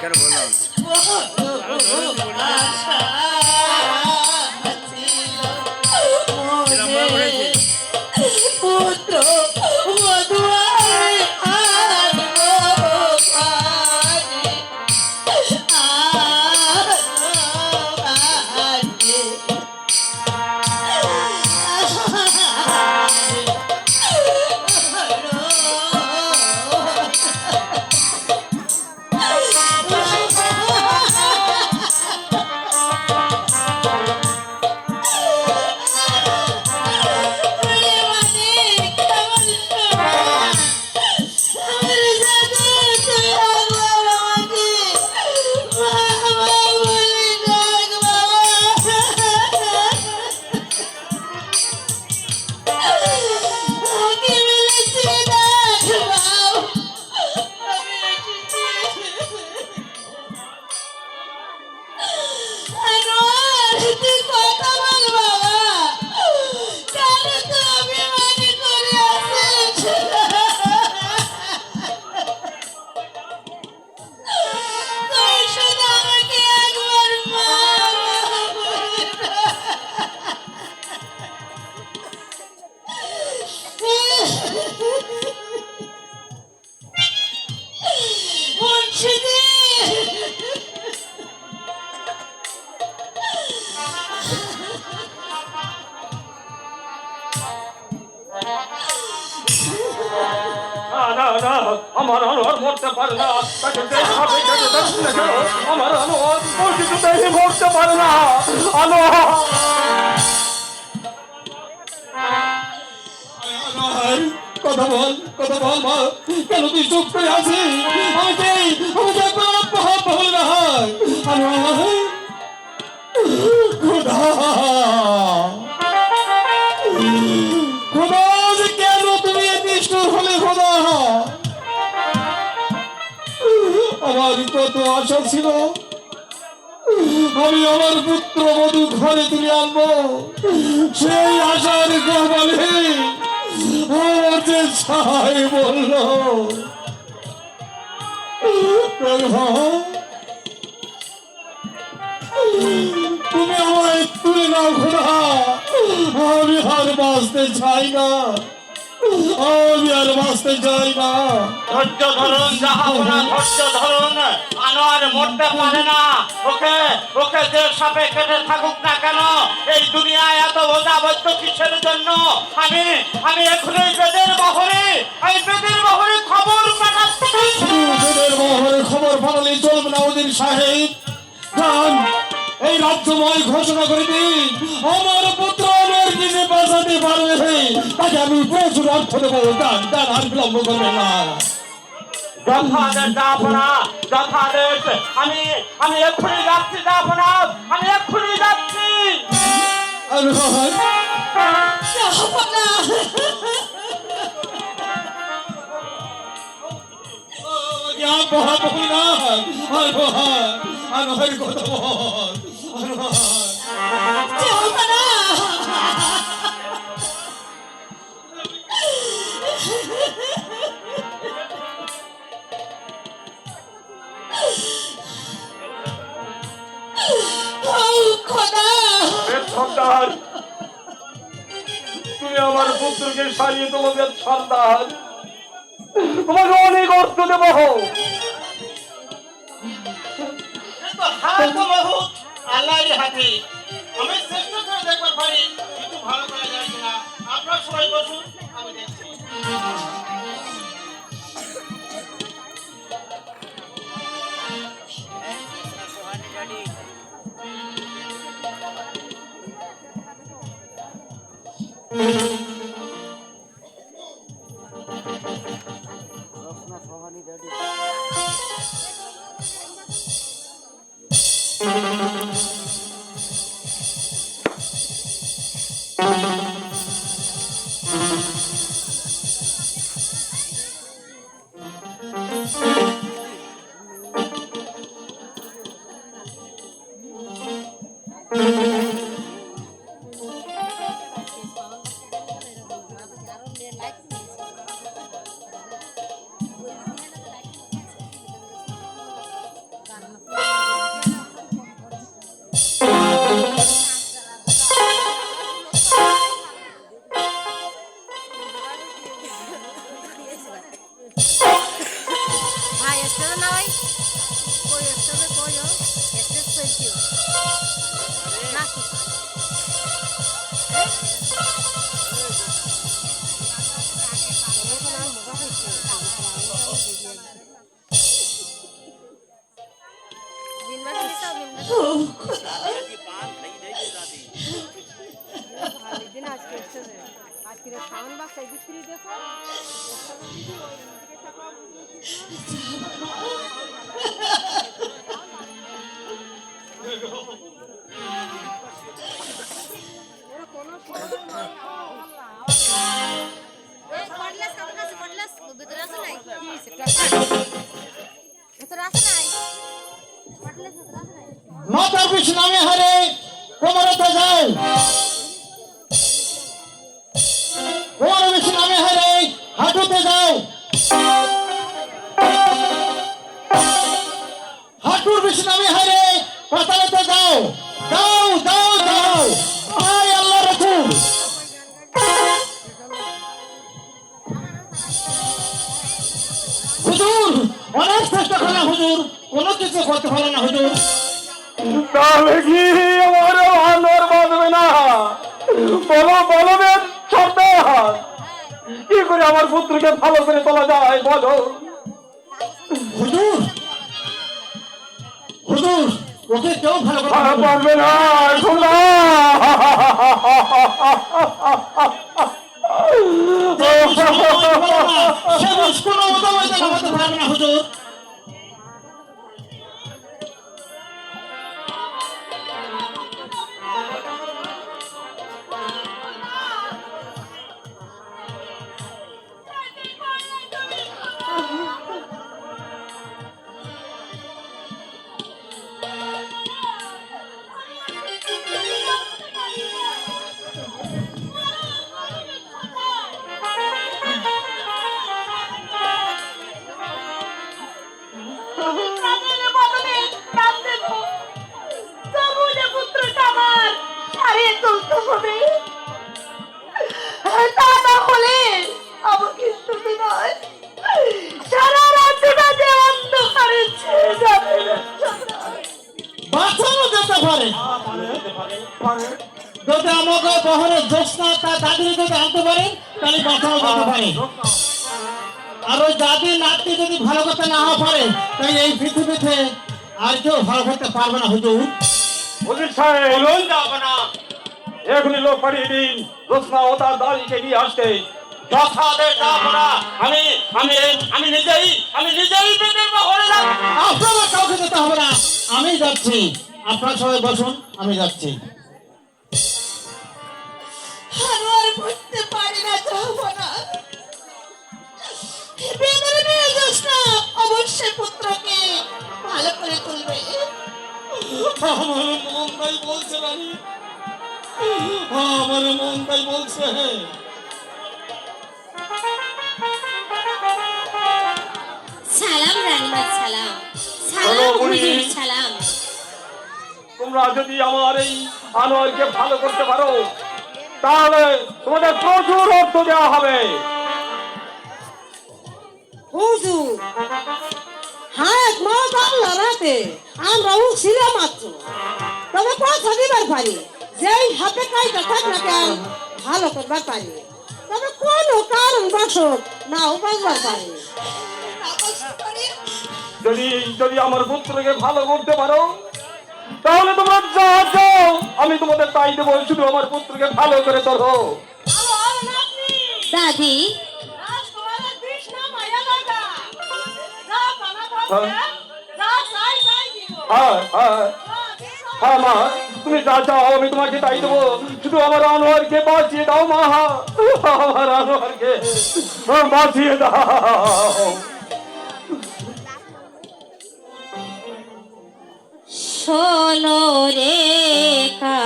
কেন বললাম না আমার আনোয়ার মরতে পারে না তাকে যেভাবে কেটে দেখুন না কেন আমার আনোয়ার ও কিছুতেই মরতে পারে না আনোয়ার, কথা বল কথা বল মা কেন তুই চুপ করে আছিস? আমাকে আমাকে একবার মহা বল না আনোয়ার খোদা খোদা আমার কত আশা ছিল? আমি আমার পুত্র বধূ ঘরে তুলে আনব। সেই আশার গহলে আমার যে ছাই বলল তুমি আমায় তুলে নাও খোদা। আমি আর বাঁচতে চাই না। আমি আর বাঁচতে চাই না। ধৈর্য ধরুন জাহাপনা ধৈর্য ধরুন, আনোয়ার মরতে পারে না। ওকে ওকে যে সাপে কেটে থাকুক না কেন? এই দুনিয়ায় এত বোঝাবদ্ধ কিসের জন্য? আমি আমি এখনই বেদের অর্থ দেবো গান গান আর বিলম্ব করবে না যথাদেশ জাহাপনা যথাদেশ আমি আমি এক্ষুনি ইয়া কথা সন্তান। তুমি আমার পুত্রকে সারিয়ে তোমাদের সন্তান। তোমাকে অনেক অর্থ দেব কিন্তু হাত আমি চেষ্টা করে দেখবার পারি, কিন্তু ভালো কিনা আপনারা সবাই বসুন, আমি দেখছি। Mm-hmm. Entonces pollo, este es el tío. Nazi. আজকে সাউন্ড বাক্স বিক্রি দেখো পিছু নামে হারে কোমরতে যাও কোমর নামে হারে হাঁটুতে যাও। হাঁটুর নামে হারে পাতালেতে যাও। যাও যাও যাও। অনেক চেষ্টা করলাম হুজুর কোনো কিছু করতে পারল না হুজুর। তাহলে কি আমার আনোয়ার বাঁধবে না? বলো বলো সর্দার কি করে আমার পুত্রকে ভালো করে তোলা যায় বলো? হুজুর হুজুর ওকে কেউ ভালো করে পারবে না শোনা সে কোনো মতো আমাদের পারবে না হুজুর। পারে আর ওই দাদি নাতি যদি ভালো করতে না পারে তাহলে এই পৃথিবীতে আর কেউ ভালো করতে পারবে না হুজুর। উজির সাহেব বলুন যাব না। এখনই লোক পাঠিয়ে দিন। রোসনা ও তার দাঁড়িয়ে নিয়ে আসতে। যথাদের যাব না আমি আমি আমি নিজেই আমি নিজেই আপনারা কাউকে যেতে হবে না। আমি যাচ্ছি। আপনারা সবাই বসুন আমি যাচ্ছি। আরও আর বুঝতে পারি না যাব না। বেদের মেয়ে জ্যোৎস্না অবশ্যই পুত্রকে ভালো করে তুলবে। আমার মন তাই বলছে রানী। আমার মন তাই বলছে। সালাম রানীমা সালাম। সালাম হুজুর সালাম। তোমরা যদি আমার এই আনোয়ারকে ভালো করতে পারো তাহলে তোমাদের প্রচুর অর্থ দেওয়া হবে। হুজুর হ্যাঁ মত আল্লাহ রাতে আমরা উঠছিলাম মাত্র। তবে কথা দিবার পারি যেই হাতে থাক না কেন ভালো করবার পারি। তবে কোনো কারণ বাসক নাও বাঁচবার পারি। নাকচ যদি যদি আমার পুত্রকে ভালো করতে পারো তাহলে তোমরা যা চাও আমি তোমাদের তাই দেবো শুধু আমার পুত্রকে ভালো করে নাতনি দাদি। হ্যাঁ। হ্যাঁ হ্যাঁ। হ্যাঁ মা তুমি যা চাও আমি তোমাকে তাই দেবো। শুধু আমার আনোয়ারকে বাঁচিয়ে দাও মা। আমার আনোয়ারকে বাঁচিয়ে দাও। শোনো রেখা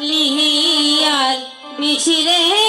লিহিয়াল বিছিরে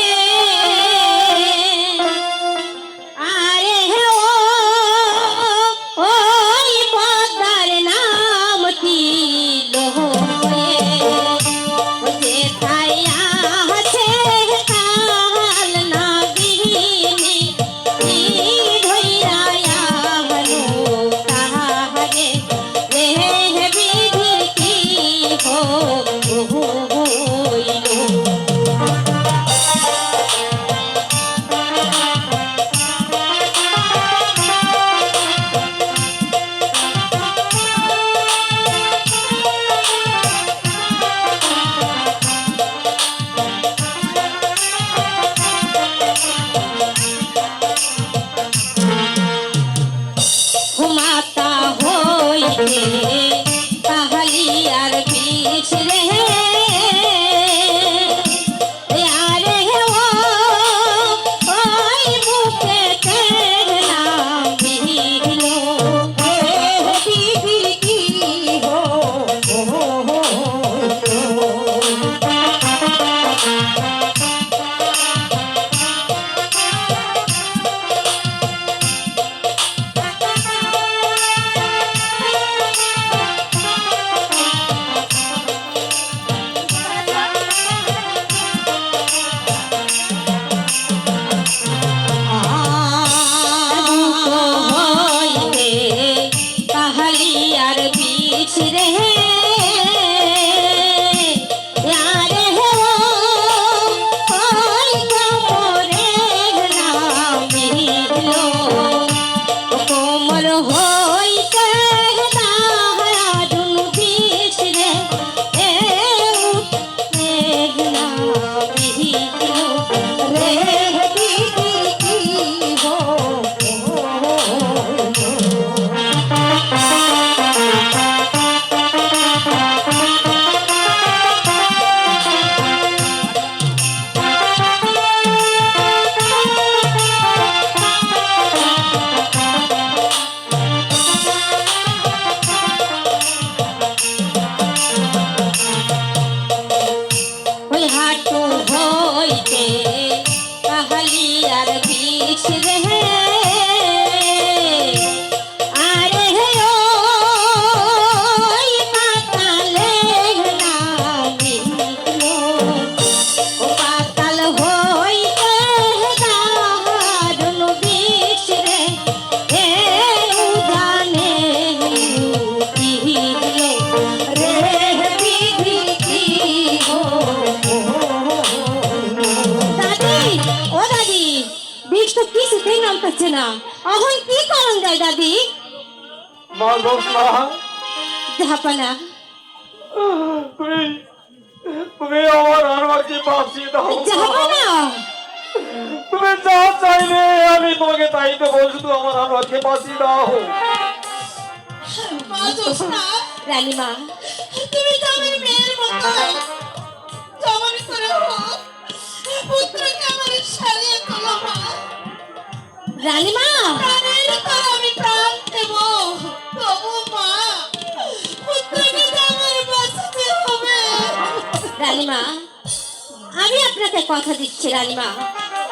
না। এখন কি করন যায় দাদি? মা জোসনা জাহাপানা তুমি তুমি আমার আনোয়ারকে বাঁচিয়ে দাও। জাহাপানা তুমি যা চাইবে আমি তোমাকে তাই দেবো শুধু আমার আনোয়ারকে বাঁচিয়ে দাও। মা রানীমা তুমি তো আমার মেয়ের মতোই। যেমন করে হোক পুত্রকে আমার সারিয়ে তোলো মা রানীমা! আমি প্রাণ দেব। তবু মা হবে। রানীমা আমি আপনাকে কথা দিচ্ছি রানীমা।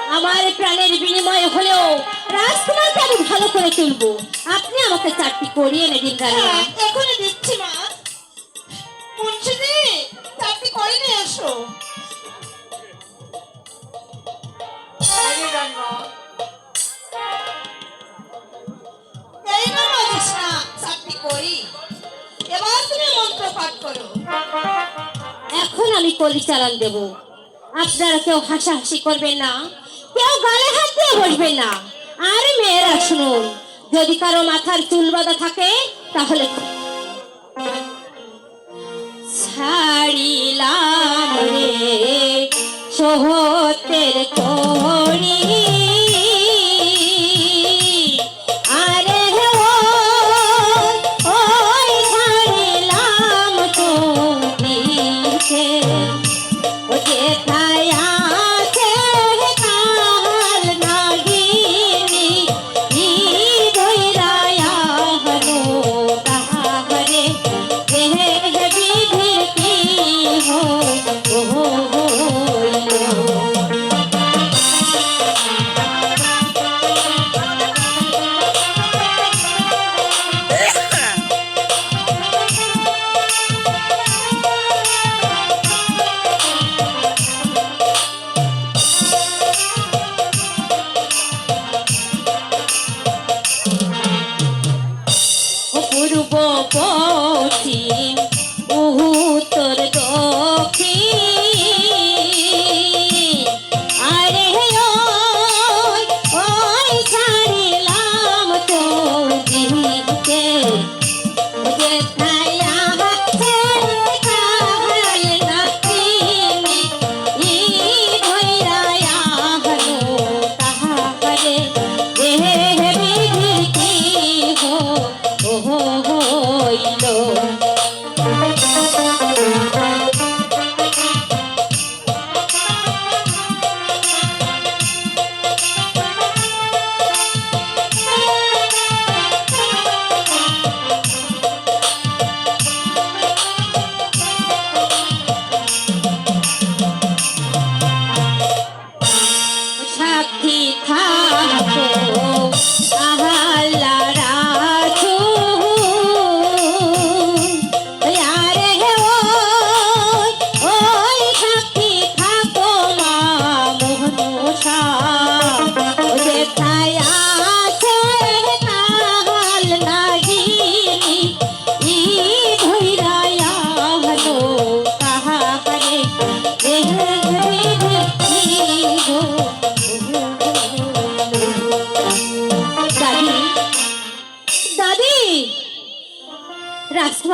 আমার প্রাণের বিনিময় হলেও রাজকুমারকে আমি ভালো করে তুলবো। আপনি আমাকে চারটি করিয়ে এনে দিন রানীমা। হ্যাঁ, এখনই দিচ্ছি মা। মুন্সিদি চাকরি করে নিয়ে এসো। এই করি। এবার তুমি মন্ত্র পাঠ করো। এখন আমি কলি চালান দেব। আপনারা কেউ হাসাহাসি করবে না, কেউ গালে হাত দিয়ে বসবে না। আর মেয়েরা শুনুন, যদি কারও মাথার চুল বাঁধা থাকে, তাহলে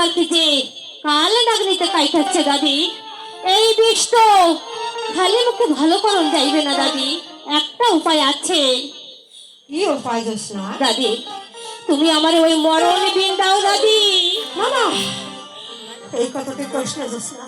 তোমাকে যে কাল নাগরিতে কাইটাচ্ছে দাদি? এই বিষ তো খালি মুখে ভালো করণ যাইবে না দাদি একটা উপায় আছে। কি উপায় দোষ না? দাদি তুমি আমার ওই মরণ বিন দাও দাদি। না এই কথাটি প্রশ্ন দোষ না।